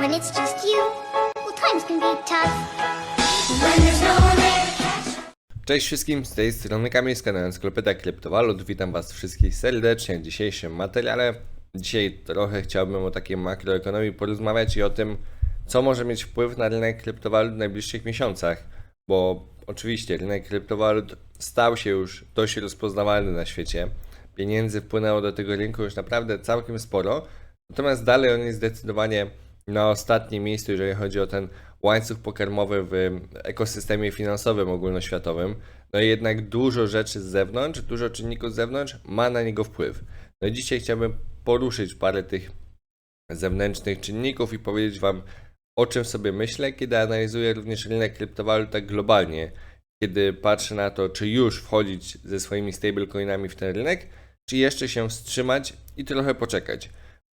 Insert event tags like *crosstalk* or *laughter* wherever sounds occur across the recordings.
when it's just you, well, times can be tough. When there's no one there to catch Cześć wszystkim, z tej strony Kamil z kanału Encyklopeda Kryptowalut. Witam Was wszystkich serdecznie w dzisiejszym materiale. Dzisiaj trochę chciałbym o takiej makroekonomii porozmawiać i o tym, co może mieć wpływ na rynek kryptowalut w najbliższych miesiącach. Bo oczywiście rynek kryptowalut stał się już dość rozpoznawalny na świecie. Pieniędzy wpłynęło do tego rynku już naprawdę całkiem sporo. Natomiast dalej on jest zdecydowanie na ostatnim miejscu, jeżeli chodzi o ten łańcuch pokarmowy w ekosystemie finansowym ogólnoświatowym. No i jednak dużo rzeczy z zewnątrz, dużo czynników z zewnątrz ma na niego wpływ. No i dzisiaj chciałbym poruszyć parę tych zewnętrznych czynników i powiedzieć Wam, o czym sobie myślę, kiedy analizuję również rynek kryptowalut tak globalnie. Kiedy patrzę na to, czy już wchodzić ze swoimi stablecoinami w ten rynek, czy jeszcze się wstrzymać i trochę poczekać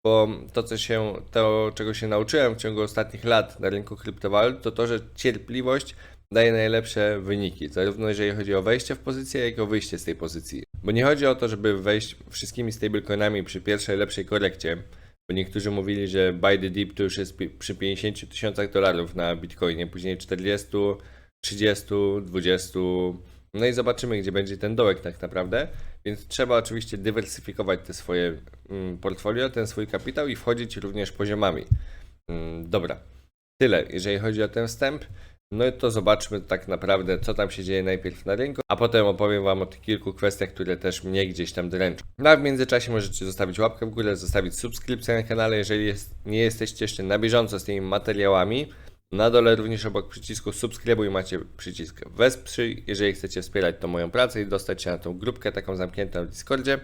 bo to, co się, to, czego się nauczyłem w ciągu ostatnich lat na rynku kryptowalut, to to, że cierpliwość daje najlepsze wyniki, zarówno jeżeli chodzi o wejście w pozycję, jak i o wyjście z tej pozycji. Bo nie chodzi o to, żeby wejść wszystkimi stablecoinami przy pierwszej lepszej korekcie, bo niektórzy mówili, że buy the dip to już jest przy 50 tysiącach dolarów na bitcoinie, później 40, 30, 20, no i zobaczymy, gdzie będzie ten dołek tak naprawdę. Więc trzeba oczywiście dywersyfikować te swoje portfolio, ten swój kapitał i wchodzić również poziomami. Mm, Dobra, tyle jeżeli chodzi o ten wstęp. No i to zobaczmy tak naprawdę, co tam się dzieje najpierw na rynku, a potem opowiem Wam o tych kilku kwestiach, które też mnie gdzieś tam dręczą. No a w międzyczasie możecie zostawić łapkę w górę, zostawić subskrypcję na kanale, jeżeli jest, nie jesteście jeszcze na bieżąco z tymi materiałami. Na dole również obok przycisku subskrybuj macie przycisk wesprzyj, jeżeli chcecie wspierać tą moją pracę i dostać się na tą grupkę taką zamkniętą w Discordzie.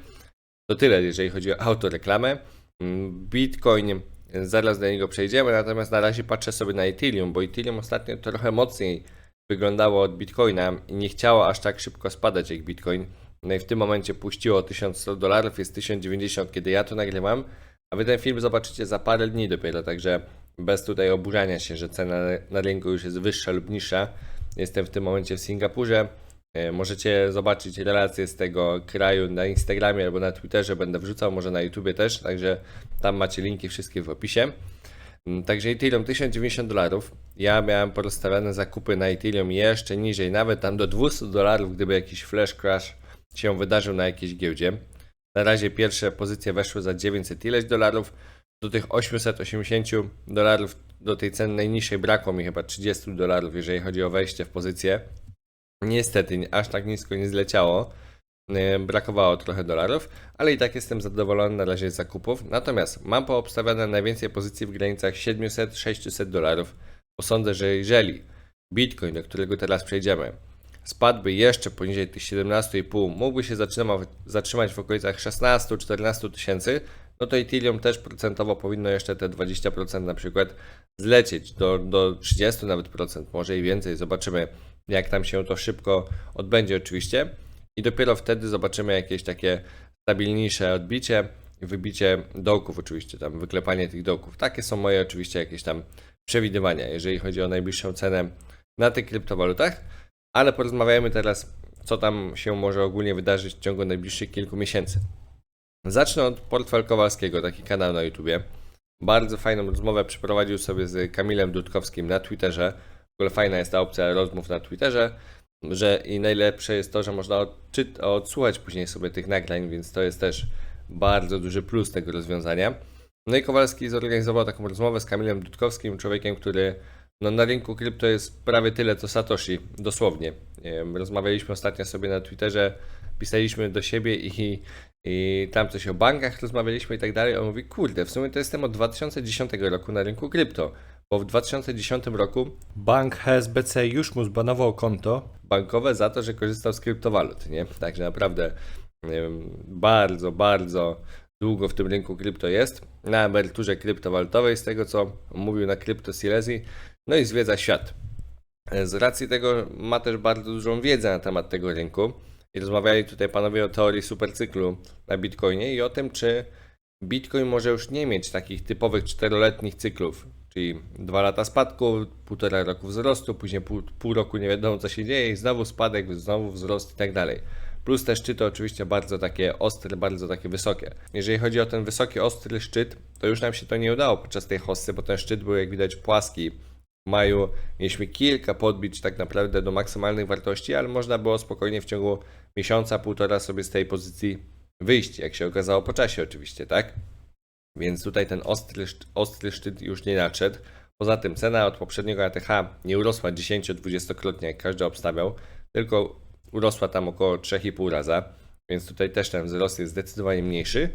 To tyle, jeżeli chodzi o autoreklamę. Mm, Bitcoin, zaraz do niego przejdziemy, natomiast na razie patrzę sobie na Ethereum, bo Ethereum ostatnio trochę mocniej wyglądało od Bitcoina i nie chciało aż tak szybko spadać jak Bitcoin. No i w tym momencie puściło 1100 dolarów, jest 1090, kiedy ja to nagrywam, a wy ten film zobaczycie za parę dni dopiero, także bez tutaj oburzania się, że cena na rynku już jest wyższa lub niższa. Jestem w tym momencie w Singapurze. E, Możecie zobaczyć relacje z tego kraju na Instagramie albo na Twitterze, będę wrzucał, może na YouTubie też, także tam macie linki wszystkie w opisie. Mm, Także Ethereum 1090 dolarów. Ja miałem porozstawiane zakupy na Ethereum jeszcze niżej, nawet tam do 200 dolarów, gdyby jakiś flash crash się wydarzył na jakiejś giełdzie. Na razie pierwsze pozycje weszły za 900 ileś dolarów. Do tych 880 dolarów, do tej ceny najniższej brakło mi chyba 30 dolarów, jeżeli chodzi o wejście w pozycję. Niestety aż tak nisko nie zleciało. Yy, Brakowało trochę dolarów, ale i tak jestem zadowolony na razie z zakupów. Natomiast mam poobstawiane najwięcej pozycji w granicach 700-600 dolarów, bo sądzę, że jeżeli Bitcoin, do którego teraz przejdziemy, spadłby jeszcze poniżej tych 17,5, mógłby się zatrzymać w okolicach 16-14 tysięcy, no to Ethereum też procentowo powinno jeszcze te 20% na przykład zlecieć do, do 30 nawet procent, może i więcej. Zobaczymy, jak tam się to szybko odbędzie oczywiście. I dopiero wtedy zobaczymy jakieś takie stabilniejsze odbicie i wybicie dołków oczywiście, tam wyklepanie tych dołków. Takie są moje oczywiście jakieś tam przewidywania, jeżeli chodzi o najbliższą cenę na tych kryptowalutach. Ale porozmawiajmy teraz, co tam się może ogólnie wydarzyć w ciągu najbliższych kilku miesięcy. Zacznę od Portfel Kowalskiego, taki kanał na YouTubie. Bardzo fajną rozmowę przeprowadził sobie z Kamilem Dudkowskim na Twitterze. W ogóle fajna jest ta opcja rozmów na Twitterze, że i najlepsze jest to, że można odczyt- odsłuchać później sobie tych nagrań, więc to jest też bardzo duży plus tego rozwiązania. No i Kowalski zorganizował taką rozmowę z Kamilem Dudkowskim, człowiekiem, który no, na rynku krypto jest prawie tyle co Satoshi, dosłownie. Rozmawialiśmy ostatnio sobie na Twitterze, pisaliśmy do siebie i, i tam coś o bankach rozmawialiśmy i tak dalej. On mówi, kurde, w sumie to jestem od 2010 roku na rynku krypto, bo w 2010 roku Bank HSBC już mu zbanował konto. bankowe za to, że korzystał z kryptowalut, nie? Także naprawdę bardzo, bardzo długo w tym rynku krypto jest. Na emeryturze kryptowalutowej, z tego co mówił na Crypto Silesi, no i zwiedza świat. Z racji tego ma też bardzo dużą wiedzę na temat tego rynku i rozmawiali tutaj panowie o teorii supercyklu na Bitcoinie i o tym, czy Bitcoin może już nie mieć takich typowych czteroletnich cyklów, czyli dwa lata spadku, półtora roku wzrostu, później pół, pół roku nie wiadomo co się dzieje i znowu spadek, znowu wzrost i tak dalej. plus te szczyty oczywiście bardzo takie ostre, bardzo takie wysokie. Jeżeli chodzi o ten wysoki, ostry szczyt, to już nam się to nie udało podczas tej hossy, bo ten szczyt był jak widać płaski. W maju mieliśmy kilka podbić tak naprawdę do maksymalnych wartości, ale można było spokojnie w ciągu miesiąca, półtora sobie z tej pozycji wyjść, jak się okazało po czasie oczywiście, tak? Więc tutaj ten ostry, ostry szczyt już nie nadszedł. Poza tym cena od poprzedniego ATH nie urosła 10-20-krotnie, jak każdy obstawiał, tylko urosła tam około 3,5 raza, więc tutaj też ten wzrost jest zdecydowanie mniejszy.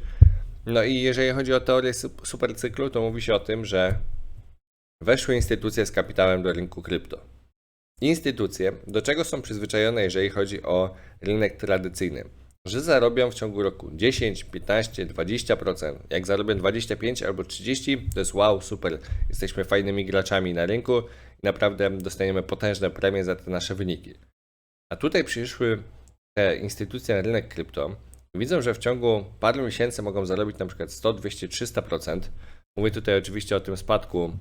No i jeżeli chodzi o teorię sup- supercyklu, to mówi się o tym, że weszły instytucje z kapitałem do rynku krypto. Instytucje, do czego są przyzwyczajone, jeżeli chodzi o rynek tradycyjny? Że zarobią w ciągu roku 10, 15, 20%. Jak zarobią 25 albo 30, to jest wow, super. Jesteśmy fajnymi graczami na rynku i naprawdę dostaniemy potężne premie za te nasze wyniki. A tutaj przyszły te instytucje na rynek krypto widzą, że w ciągu paru miesięcy mogą zarobić na przykład 100, 200, 300%. Mówię tutaj oczywiście o tym spadku,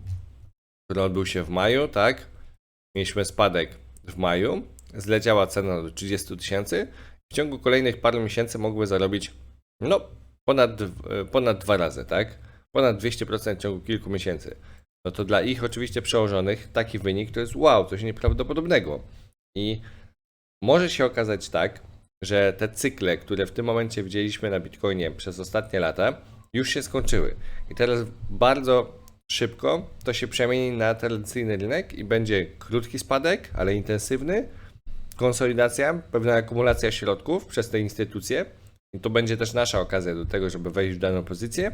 który odbył się w maju, tak? Mieliśmy spadek w maju, zleciała cena do 30 tysięcy. W ciągu kolejnych paru miesięcy mogły zarobić no ponad, dw- ponad dwa razy, tak? Ponad 200% w ciągu kilku miesięcy. No to dla ich oczywiście przełożonych taki wynik to jest wow, coś nieprawdopodobnego. I może się okazać tak, że te cykle, które w tym momencie widzieliśmy na Bitcoinie przez ostatnie lata, już się skończyły. I teraz bardzo szybko to się przemieni na tradycyjny rynek i będzie krótki spadek, ale intensywny, konsolidacja, pewna akumulacja środków przez te instytucje. I to będzie też nasza okazja do tego, żeby wejść w daną pozycję.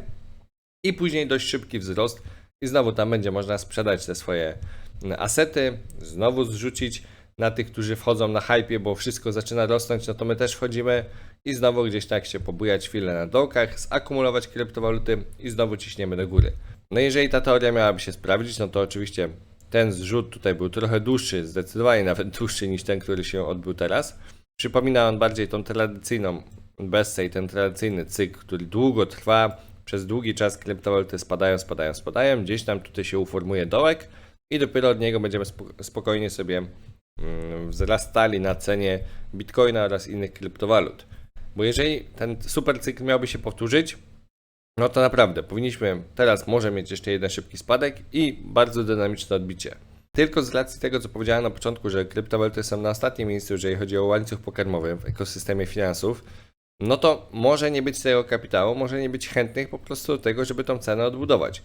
I później dość szybki wzrost. I znowu tam będzie można sprzedać te swoje mm, asety, znowu zrzucić na tych, którzy wchodzą na hypie, bo wszystko zaczyna rosnąć, no to my też wchodzimy i znowu gdzieś tak się pobujać chwilę na dołkach, zakumulować kryptowaluty i znowu ciśniemy do góry. No jeżeli ta teoria miałaby się sprawdzić, no to oczywiście ten zrzut tutaj był trochę dłuższy, zdecydowanie nawet *laughs* dłuższy niż ten, który się odbył teraz. Przypomina on bardziej tą tradycyjną bessę i ten tradycyjny cykl, który długo trwa, przez długi czas kryptowaluty spadają, spadają, spadają, gdzieś tam tutaj się uformuje dołek i dopiero od niego będziemy spo- spokojnie sobie mm, wzrastali na cenie bitcoina oraz innych kryptowalut. Bo jeżeli ten super cykl miałby się powtórzyć, no to naprawdę powinniśmy teraz może mieć jeszcze jeden szybki spadek i bardzo dynamiczne odbicie. Tylko z racji tego, co powiedziałem na początku, że kryptowaluty są na ostatnim miejscu, jeżeli chodzi o łańcuch pokarmowy w ekosystemie finansów, no to może nie być tego kapitału, może nie być chętnych po prostu do tego, żeby tą cenę odbudować.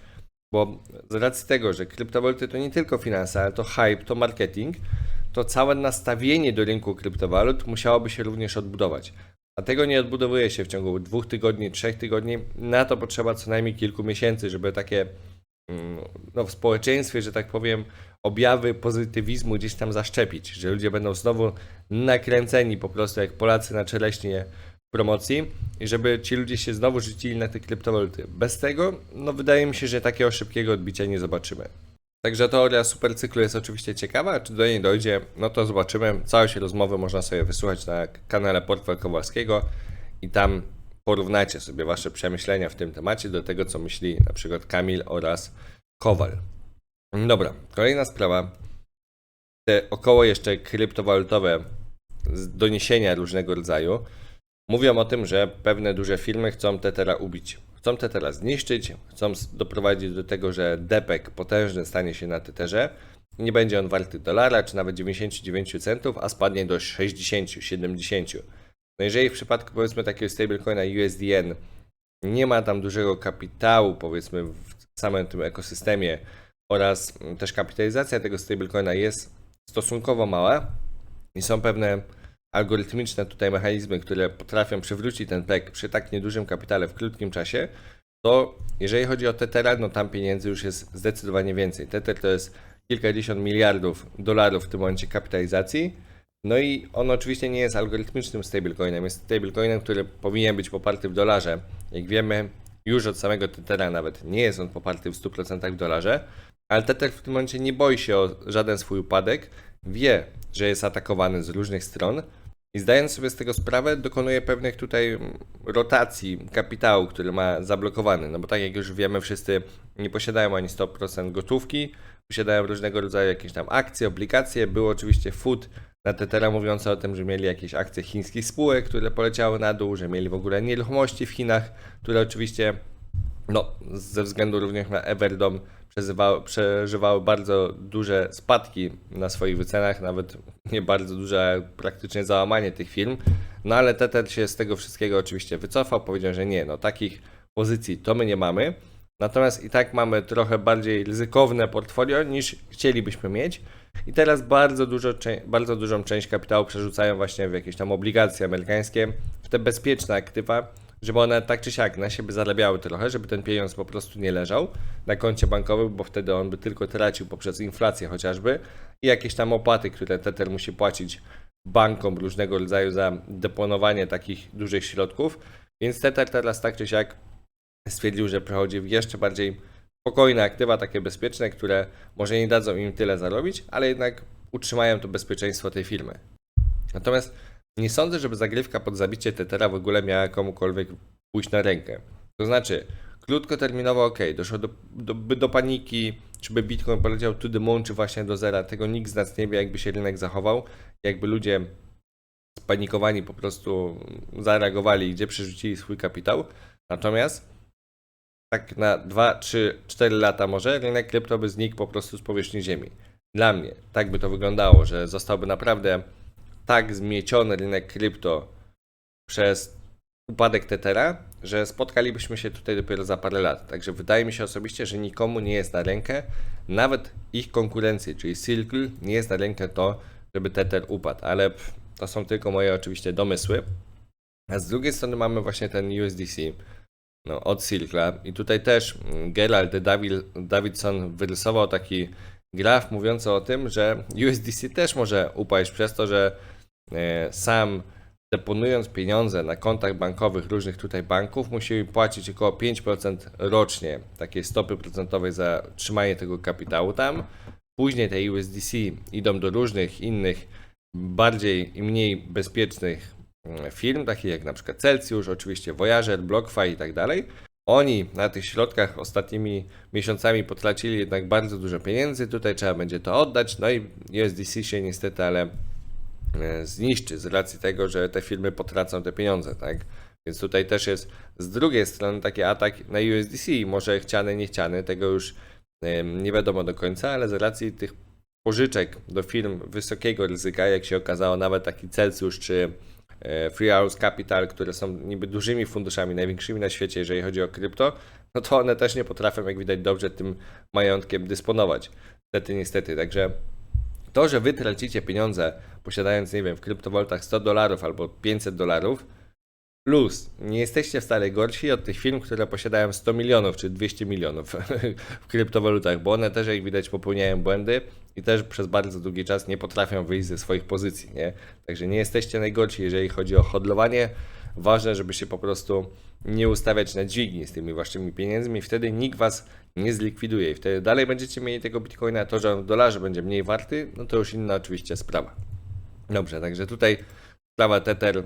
Bo z racji tego, że kryptowaluty to nie tylko finanse, ale to hype, to marketing, to całe nastawienie do rynku kryptowalut musiałoby się również odbudować. A tego nie odbudowuje się w ciągu dwóch tygodni, trzech tygodni. Na to potrzeba co najmniej kilku miesięcy, żeby takie mm, no, w społeczeństwie, że tak powiem, objawy pozytywizmu gdzieś tam zaszczepić, że ludzie będą znowu nakręceni po prostu jak Polacy na czereśnie promocji i żeby ci ludzie się znowu rzucili na te kryptowaluty. Bez tego, no wydaje mi się, że takiego szybkiego odbicia nie zobaczymy. Także teoria supercyklu jest oczywiście ciekawa, czy do niej dojdzie, no to zobaczymy. Całość rozmowy można sobie wysłuchać na kanale Portfel Kowalskiego i tam porównajcie sobie wasze przemyślenia w tym temacie do tego, co myśli na przykład Kamil oraz Kowal. Dobra, kolejna sprawa. Te około jeszcze kryptowalutowe doniesienia różnego rodzaju mówią o tym, że pewne duże firmy chcą Tethera ubić. Chcą Tethera zniszczyć, chcą doprowadzić do tego, że depek potężny stanie się na Tetherze. Nie będzie on warty dolara, czy nawet 99 centów, a spadnie do 60, 70. No jeżeli w przypadku powiedzmy takiego stablecoina USDN nie ma tam dużego kapitału, powiedzmy w samym tym ekosystemie oraz mm, też kapitalizacja tego stablecoina jest stosunkowo mała i są pewne algorytmiczne tutaj mechanizmy, które potrafią przywrócić ten pek przy tak niedużym kapitale w krótkim czasie, to jeżeli chodzi o Tethera, no tam pieniędzy już jest zdecydowanie więcej. Tether to jest kilkadziesiąt miliardów dolarów w tym momencie kapitalizacji. No i on oczywiście nie jest algorytmicznym stablecoinem, jest stablecoinem, który powinien być poparty w dolarze. Jak wiemy, już od samego Tethera nawet nie jest on poparty w 100% w dolarze, ale Tether w tym momencie nie boi się o żaden swój upadek, wie, że jest atakowany z różnych stron i zdając sobie z tego sprawę, dokonuje pewnych tutaj rotacji kapitału, który ma zablokowany. No bo tak jak już wiemy, wszyscy nie posiadają ani 100% gotówki, posiadają różnego rodzaju jakieś tam akcje, obligacje. Był oczywiście food na Tetera mówiące o tym, że mieli jakieś akcje chińskich spółek, które poleciały na dół, że mieli w ogóle nieruchomości w Chinach, które oczywiście no, ze względu również na Everdom przeżywały, przeżywały bardzo duże spadki na swoich wycenach, nawet nie bardzo duże, praktycznie załamanie tych firm. No ale Tether się z tego wszystkiego oczywiście wycofał, powiedział, że nie, no takich pozycji to my nie mamy. Natomiast i tak mamy trochę bardziej ryzykowne portfolio niż chcielibyśmy mieć. I teraz bardzo, dużo, bardzo dużą część kapitału przerzucają właśnie w jakieś tam obligacje amerykańskie, w te bezpieczne aktywa, żeby one tak czy siak na siebie zarabiały trochę, żeby ten pieniądz po prostu nie leżał na koncie bankowym, bo wtedy on by tylko tracił poprzez inflację chociażby i jakieś tam opłaty, które Tether musi płacić bankom różnego rodzaju za deponowanie takich dużych środków. Więc Tether teraz tak czy siak stwierdził, że przechodzi w jeszcze bardziej spokojne aktywa, takie bezpieczne, które może nie dadzą im tyle zarobić, ale jednak utrzymają to bezpieczeństwo tej firmy. Natomiast nie sądzę, żeby zagrywka pod zabicie Tethera w ogóle miała komukolwiek pójść na rękę. To znaczy, krótkoterminowo ok, doszło do, do, do paniki, czy by Bitcoin poleciał to the moon, czy właśnie do zera, tego nikt z nas nie wie, jakby się rynek zachował, jakby ludzie spanikowani po prostu zareagowali, gdzie przerzucili swój kapitał. Natomiast tak na 2, 3, 4 lata może rynek krypto by znikł po prostu z powierzchni ziemi. Dla mnie tak by to wyglądało, że zostałby naprawdę tak zmieciony rynek krypto przez upadek Tethera, że spotkalibyśmy się tutaj dopiero za parę lat. Także wydaje mi się osobiście, że nikomu nie jest na rękę, nawet ich konkurencji, czyli Circle, nie jest na rękę to, żeby Tether upadł, ale to są tylko moje oczywiście domysły. A z drugiej strony mamy właśnie ten USDC no, od Circla i tutaj też mm, Gerald David, Davidson wyrysował taki graf mówiący o tym, że USDC też może upaść przez to, że sam deponując pieniądze na kontach bankowych różnych tutaj banków, musi płacić około 5% rocznie takiej stopy procentowej za trzymanie tego kapitału tam. Później te USDC idą do różnych innych, bardziej i mniej bezpiecznych mm, firm, takich jak na przykład Celsius, oczywiście Voyager, BlockFi i tak dalej. Oni na tych środkach ostatnimi miesiącami potracili jednak bardzo dużo pieniędzy, tutaj trzeba będzie to oddać, no i USDC się niestety, ale e, zniszczy z racji tego, że te firmy potracą te pieniądze, tak? Więc tutaj też jest z drugiej strony taki atak na USDC, może chciany, niechciany, tego już em, nie wiadomo do końca, ale z racji tych pożyczek do firm wysokiego ryzyka, jak się okazało, nawet taki Celsius czy e, Free House Capital, które są niby dużymi funduszami, największymi na świecie, jeżeli chodzi o krypto, no to one też nie potrafią, jak widać, dobrze tym majątkiem dysponować. Niestety, niestety. Także to, że wy tracicie pieniądze posiadając, nie wiem, w kryptowalutach 100 dolarów albo 500 dolarów, plus nie jesteście wcale gorsi od tych firm, które posiadają 100 milionów czy 200 milionów *laughs* w kryptowalutach, bo one też, jak widać, popełniają błędy i też przez bardzo długi czas nie potrafią wyjść ze swoich pozycji, nie? Także nie jesteście najgorsi, jeżeli chodzi o hodlowanie. Ważne, żeby się po prostu nie ustawiać na dźwigni z tymi waszymi pieniędzmi, wtedy nikt was nie zlikwiduje i wtedy dalej będziecie mieli tego bitcoina, to, że on w dolarze będzie mniej warty, no to już inna oczywiście sprawa. Dobrze, także tutaj sprawa Tether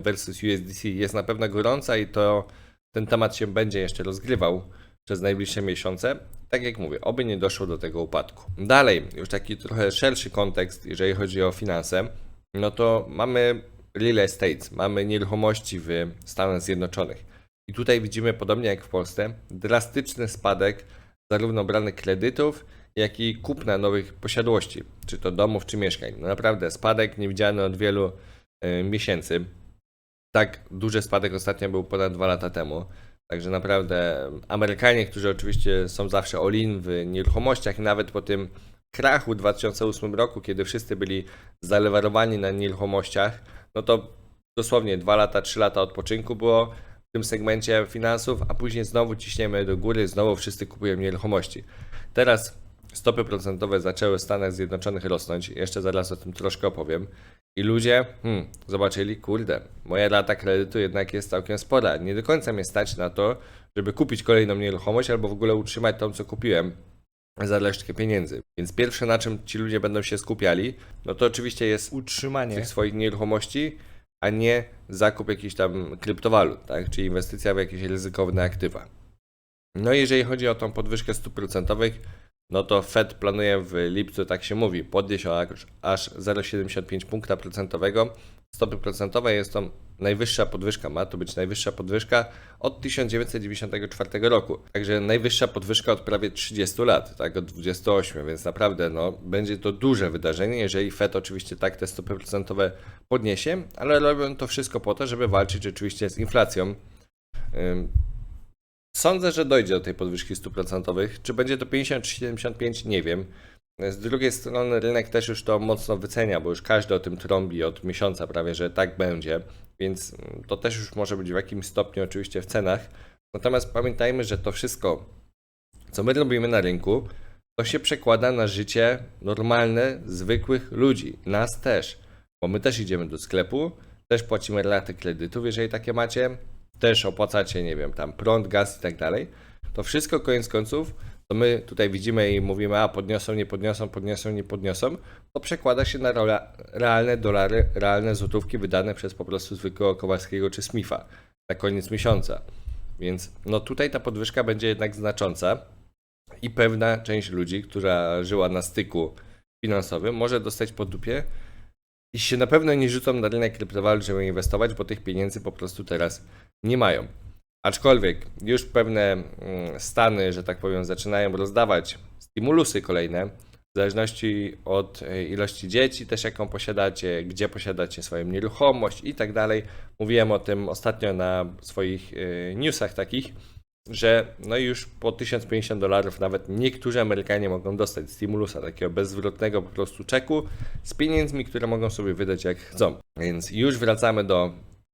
versus USDC jest na pewno gorąca i to ten temat się będzie jeszcze rozgrywał przez najbliższe miesiące. Tak jak mówię, oby nie doszło do tego upadku. Dalej, już taki trochę szerszy kontekst, jeżeli chodzi o finanse, no to mamy real estate, mamy nieruchomości w Stanach Zjednoczonych. I tutaj widzimy, podobnie jak w Polsce, drastyczny spadek zarówno branych kredytów, jak i kupna nowych posiadłości, czy to domów, czy mieszkań. No naprawdę spadek niewidziany od wielu e, miesięcy. Tak duży spadek ostatnio był ponad dwa lata temu. Także naprawdę Amerykanie, którzy oczywiście są zawsze all-in w nieruchomościach, nawet po tym krachu w 2008 roku, kiedy wszyscy byli zalewarowani na nieruchomościach, no to dosłownie 2 lata, 3 lata odpoczynku było w tym segmencie finansów, a później znowu ciśniemy do góry, znowu wszyscy kupują nieruchomości. Teraz stopy procentowe zaczęły w Stanach Zjednoczonych rosnąć, jeszcze zaraz o tym troszkę opowiem. I ludzie hmm, zobaczyli, kurde, moja rata kredytu jednak jest całkiem spora. Nie do końca mnie stać na to, żeby kupić kolejną nieruchomość albo w ogóle utrzymać tą, co kupiłem za resztkę pieniędzy. Więc pierwsze, na czym ci ludzie będą się skupiali, no to oczywiście jest Utrzymanie. tych swoich nieruchomości, a nie zakup jakichś tam kryptowalut, tak? Czyli inwestycja w jakieś ryzykowne aktywa. No i jeżeli chodzi o tą podwyżkę stóp procentowych, no to Fed planuje w lipcu, tak się mówi, podnieść o aż- aż 0,75 punkta procentowego. Stopy procentowe jest to najwyższa podwyżka, ma to być najwyższa podwyżka od 1994 roku. Także najwyższa podwyżka od prawie 30 lat, tak, od 28, więc naprawdę no, będzie to duże wydarzenie, jeżeli Fed oczywiście tak te stopy procentowe podniesie, ale robią to wszystko po to, żeby walczyć oczywiście z inflacją. Sądzę, że dojdzie do tej podwyżki stóp procentowych. Czy będzie to 50 czy 75, nie wiem. Z drugiej strony rynek też już to mocno wycenia, bo już każdy o tym trąbi od miesiąca prawie, że tak będzie, więc to też już może być w jakimś stopniu oczywiście w cenach. Natomiast pamiętajmy, że to wszystko, co my robimy na rynku, to się przekłada na życie normalne, zwykłych ludzi, nas też, bo my też idziemy do sklepu, też płacimy raty kredytów, jeżeli takie macie, też opłacacie, nie wiem, tam prąd, gaz i tak dalej. To wszystko koniec końców, to my tutaj widzimy i mówimy, a podniosą, nie podniosą, podniosą, nie podniosą, to przekłada się na realne dolary, realne złotówki wydane przez po prostu zwykłego Kowalskiego czy Smitha na koniec miesiąca. Więc no tutaj ta podwyżka będzie jednak znacząca i pewna część ludzi, która żyła na styku finansowym, może dostać po dupie i się na pewno nie rzucą na rynek kryptowalut, żeby inwestować, bo tych pieniędzy po prostu teraz nie mają. Aczkolwiek już pewne mm, stany, że tak powiem, zaczynają rozdawać stymulusy kolejne, w zależności od e, ilości dzieci też jaką posiadacie, gdzie posiadacie swoją nieruchomość i tak dalej. Mówiłem o tym ostatnio na swoich e, newsach takich, że no już po 1050 dolarów nawet niektórzy Amerykanie mogą dostać stimulusa, takiego bezzwrotnego po prostu czeku z pieniędzmi, które mogą sobie wydać jak chcą. Więc już wracamy do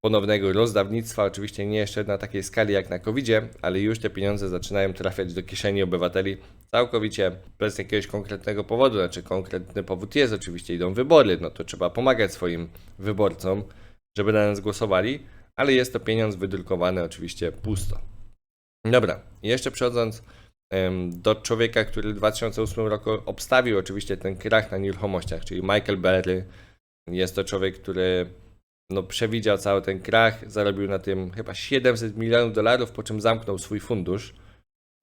ponownego rozdawnictwa, oczywiście nie jeszcze na takiej skali jak na covid ale już te pieniądze zaczynają trafiać do kieszeni obywateli całkowicie bez jakiegoś konkretnego powodu, znaczy konkretny powód jest oczywiście, idą wybory, no to trzeba pomagać swoim wyborcom, żeby na nas głosowali, ale jest to pieniądz wydrukowany oczywiście pusto. Dobra, jeszcze przechodząc do człowieka, który w 2008 roku obstawił oczywiście ten krach na nieruchomościach, czyli Michael Berry. Jest to człowiek, który no, przewidział cały ten krach, zarobił na tym chyba 700 milionów dolarów, po czym zamknął swój fundusz,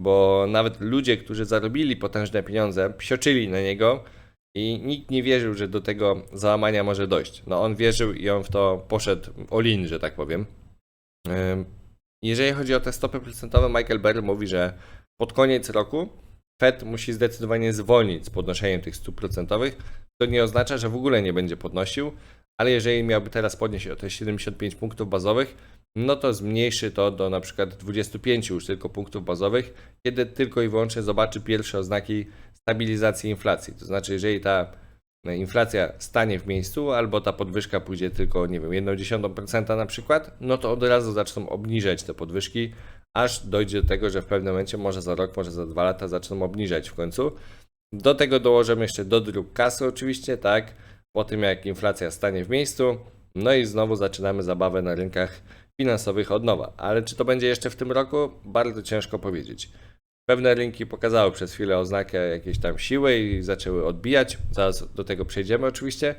bo nawet ludzie, którzy zarobili potężne pieniądze, psioczyli na niego i nikt nie wierzył, że do tego załamania może dojść. No on wierzył i on w to poszedł all-in, że tak powiem. Em, jeżeli chodzi o te stopy procentowe, Michael Berry mówi, że pod koniec roku Fed musi zdecydowanie zwolnić z podnoszeniem tych stóp procentowych. To nie oznacza, że w ogóle nie będzie podnosił, ale jeżeli miałby teraz podnieść o te 75 punktów bazowych, no to zmniejszy to do na przykład 25 już tylko punktów bazowych, kiedy tylko i wyłącznie zobaczy pierwsze oznaki stabilizacji inflacji. To znaczy, jeżeli ta inflacja stanie w miejscu, albo ta podwyżka pójdzie tylko, nie wiem, 1,1% na przykład, no to od razu zaczną obniżać te podwyżki, aż dojdzie do tego, że w pewnym momencie, może za rok, może za dwa lata, zaczną obniżać w końcu. Do tego dołożymy jeszcze dodruk kasy oczywiście, tak, po tym jak inflacja stanie w miejscu, no i znowu zaczynamy zabawę na rynkach finansowych od nowa. Ale czy to będzie jeszcze w tym roku? Bardzo ciężko powiedzieć. Pewne rynki pokazały przez chwilę oznakę jakiejś tam siły i zaczęły odbijać. Zaraz do tego przejdziemy oczywiście.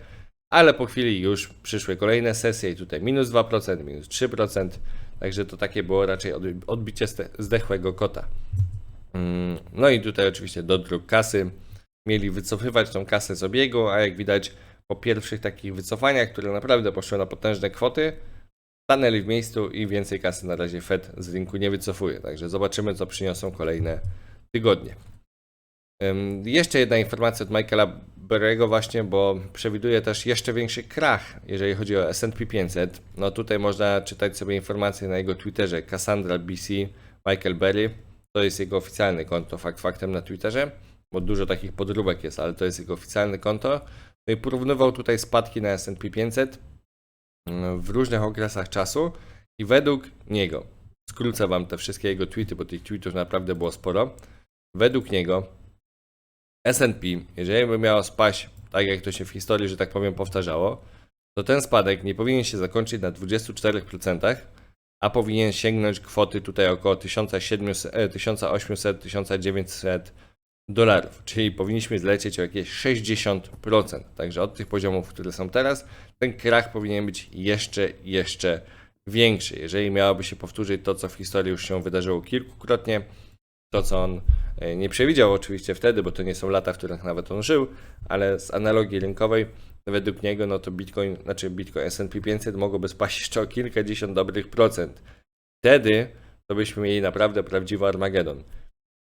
Ale po chwili już przyszły kolejne sesje i tutaj minus 2%, minus 3%. Także to takie było raczej odbi- odbicie zdechłego kota. Mm, No i tutaj oczywiście dodruk kasy. Mieli wycofywać tą kasę z obiegu, a jak widać po pierwszych takich wycofaniach, które naprawdę poszły na potężne kwoty, stanęli w miejscu i więcej kasy na razie Fed z rynku nie wycofuje. Także zobaczymy, co przyniosą kolejne tygodnie. Jeszcze jedna informacja od Michaela Berego właśnie, bo przewiduje też jeszcze większy krach, jeżeli chodzi o S&P 500. No tutaj można czytać sobie informacje na jego Twitterze Cassandra BC Michael Berry. To jest jego oficjalne konto, fakt faktem na Twitterze, bo dużo takich podróbek jest, ale to jest jego oficjalne konto. No i porównywał tutaj spadki na S&P 500 w różnych okresach czasu i według niego, skrócę wam te wszystkie jego tweety, bo tych tweetów naprawdę było sporo, według niego S&P, jeżeli by miało spaść tak jak to się w historii, że tak powiem, powtarzało, to ten spadek nie powinien się zakończyć na 24%, a powinien sięgnąć kwoty tutaj około 1700, e, 1800-1900 dolarów, czyli powinniśmy zlecieć o jakieś 60%. Także od tych poziomów, które są teraz, ten krach powinien być jeszcze, jeszcze większy. Jeżeli miałoby się powtórzyć to, co w historii już się wydarzyło kilkukrotnie, to, co on e, nie przewidział oczywiście wtedy, bo to nie są lata, w których nawet on żył, ale z analogii rynkowej według niego, no to Bitcoin, znaczy Bitcoin S&P 500 mogłoby spaść jeszcze o kilkadziesiąt dobrych procent. Wtedy to byśmy mieli naprawdę prawdziwy Armagedon.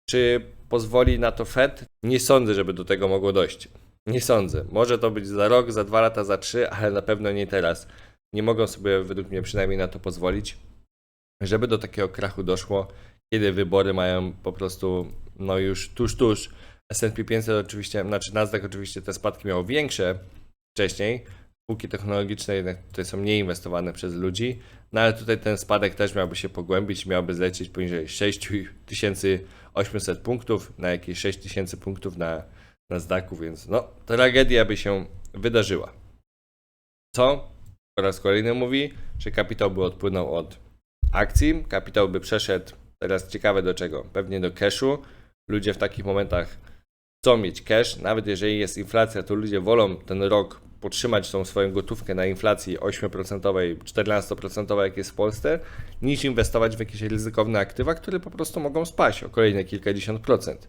Czy pozwoli na to Fed? Nie sądzę, żeby do tego mogło dojść. Nie sądzę. Może to być za rok, za dwa lata, za trzy, ale na pewno nie teraz. Nie mogą sobie, według mnie, przynajmniej na to pozwolić, żeby do takiego krachu doszło, kiedy wybory mają po prostu, no już tuż, tuż. S&P 500 oczywiście, znaczy Nasdaq oczywiście te spadki miało większe wcześniej. Spółki technologiczne jednak tutaj są mniej inwestowane przez ludzi, no ale tutaj ten spadek też miałby się pogłębić, miałby zlecieć poniżej 6800 punktów, na jakieś 6000 punktów na Nasdaqu, więc no, tragedia by się wydarzyła. Co po raz kolejny mówi, że kapitał by odpłynął od akcji, kapitał by przeszedł, teraz ciekawe do czego, pewnie do cashu. Ludzie w takich momentach chcą mieć cash, nawet jeżeli jest inflacja, to ludzie wolą ten rok podtrzymać tą swoją gotówkę na inflacji 8%, 14% jak jest w Polsce, niż inwestować w jakieś ryzykowne aktywa, które po prostu mogą spaść o kolejne kilkadziesiąt procent.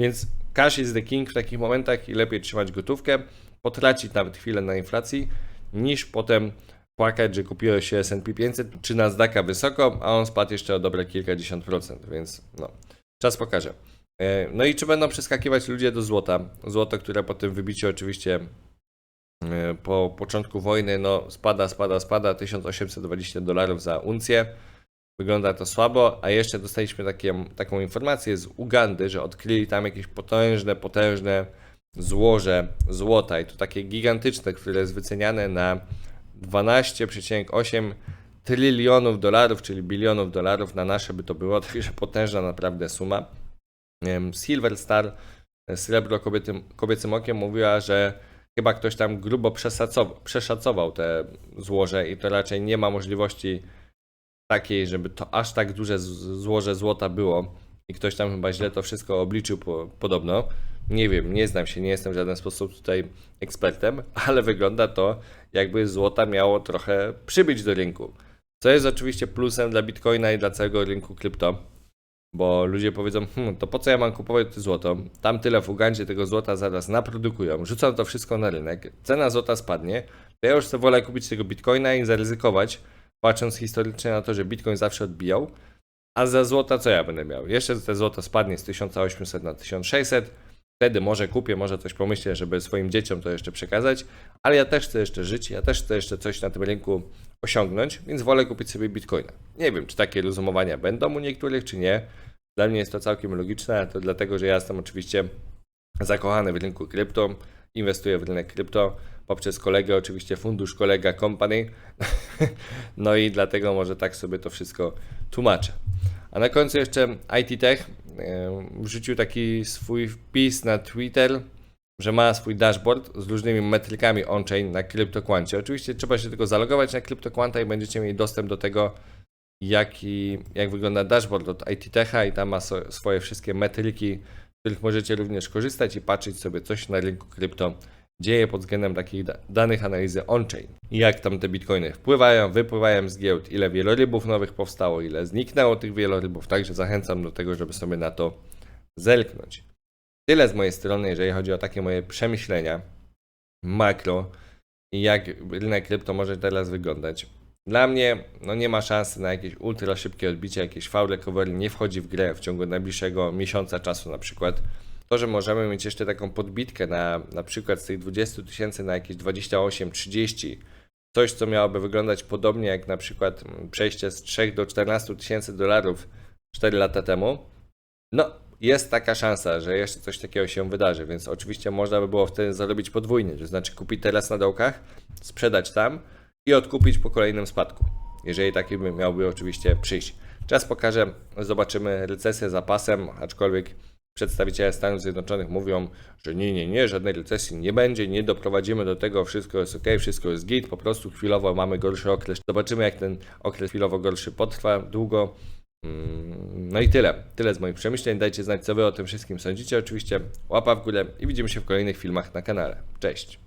Więc cash is the king w takich momentach i lepiej trzymać gotówkę, potracić nawet chwilę na inflacji, niż potem płakać, że kupiło się S&P 500 czy Nasdaqa wysoko, a on spadł jeszcze o dobre kilkadziesiąt procent, więc no, czas pokaże. E, No i czy będą przeskakiwać ludzie do złota? Złoto, które po tym wybiciu oczywiście e, po początku wojny no spada, spada, spada, 1820 dolarów za uncję. Wygląda to słabo, a jeszcze dostaliśmy takie, taką informację z Ugandy, że odkryli tam jakieś potężne, potężne złoże złota i to takie gigantyczne, które jest wyceniane na 12,8 trylionów dolarów, czyli bilionów dolarów na nasze by to było, *laughs* także potężna naprawdę suma. Silver Star, e, srebro kobietym, kobiecym okiem mówiła, że chyba ktoś tam grubo przeszacował te złoże i to raczej nie ma możliwości takiej, żeby to aż tak duże złoże złota było i ktoś tam chyba źle to wszystko obliczył po, podobno. Nie wiem, nie znam się, nie jestem w żaden sposób tutaj ekspertem, ale wygląda to jakby złota miało trochę przybyć do rynku. Co jest oczywiście plusem dla Bitcoina i dla całego rynku krypto, bo ludzie powiedzą, hm, to po co ja mam kupować to złoto? Tam tyle w Ugandzie tego złota zaraz naprodukują, rzucą to wszystko na rynek, cena złota spadnie, to ja już sobie wolę kupić tego Bitcoina i zaryzykować, patrząc historycznie na to, że Bitcoin zawsze odbijał, a za złota co ja będę miał? Jeszcze te złoto spadnie z 1800 na 1600, wtedy może kupię, może coś pomyślę, żeby swoim dzieciom to jeszcze przekazać, ale ja też chcę jeszcze żyć, ja też chcę jeszcze coś na tym rynku osiągnąć, więc wolę kupić sobie bitcoina. Nie wiem, czy takie rozumowania będą u niektórych, czy nie. Dla mnie jest to całkiem logiczne, ale to dlatego, że ja jestem oczywiście zakochany w rynku krypto, inwestuję w rynek krypto poprzez kolegę, oczywiście fundusz kolega company. *laughs* no i dlatego może tak sobie to wszystko tłumaczę. A na końcu jeszcze IT Tech wrzucił taki swój wpis na Twitter, że ma swój dashboard z różnymi metrykami on-chain na CryptoQuancie. Oczywiście trzeba się tylko zalogować na CryptoQuanta i będziecie mieli dostęp do tego, jaki, jak wygląda dashboard od IT Techa i tam ma so, swoje wszystkie metryki, z których możecie również korzystać i patrzeć sobie, co się na rynku krypto dzieje pod względem takich da- danych analizy on-chain. Jak tam te bitcoiny wpływają, wypływają z giełd, ile wielorybów nowych powstało, ile zniknęło tych wielorybów, także zachęcam do tego, żeby sobie na to zerknąć. Tyle z mojej strony, jeżeli chodzi o takie moje przemyślenia makro i jak rynek krypto może teraz wyglądać. Dla mnie no nie ma szansy na jakieś ultra szybkie odbicie, jakieś foul recovery nie wchodzi w grę w ciągu najbliższego miesiąca czasu na przykład. To, że możemy mieć jeszcze taką podbitkę na na przykład z tych 20 tysięcy na jakieś 28, 30, coś co miałoby wyglądać podobnie jak na przykład mm, przejście z 3 do 14 tysięcy dolarów 4 lata temu, no jest taka szansa, że jeszcze coś takiego się wydarzy, więc oczywiście można by było wtedy zarobić podwójnie, to znaczy kupić teraz na dołkach, sprzedać tam i odkupić po kolejnym spadku, jeżeli taki by miałby oczywiście przyjść. Czas pokaże, zobaczymy recesję za pasem, aczkolwiek przedstawiciele Stanów Zjednoczonych mówią, że nie, nie, nie, żadnej recesji nie będzie, nie doprowadzimy do tego, wszystko jest ok, wszystko jest git, po prostu chwilowo mamy gorszy okres. Zobaczymy, jak ten okres chwilowo gorszy potrwa długo. Mm, No i tyle. Tyle z moich przemyśleń. Dajcie znać, co wy o tym wszystkim sądzicie. Oczywiście łapa w górę i widzimy się w kolejnych filmach na kanale. Cześć!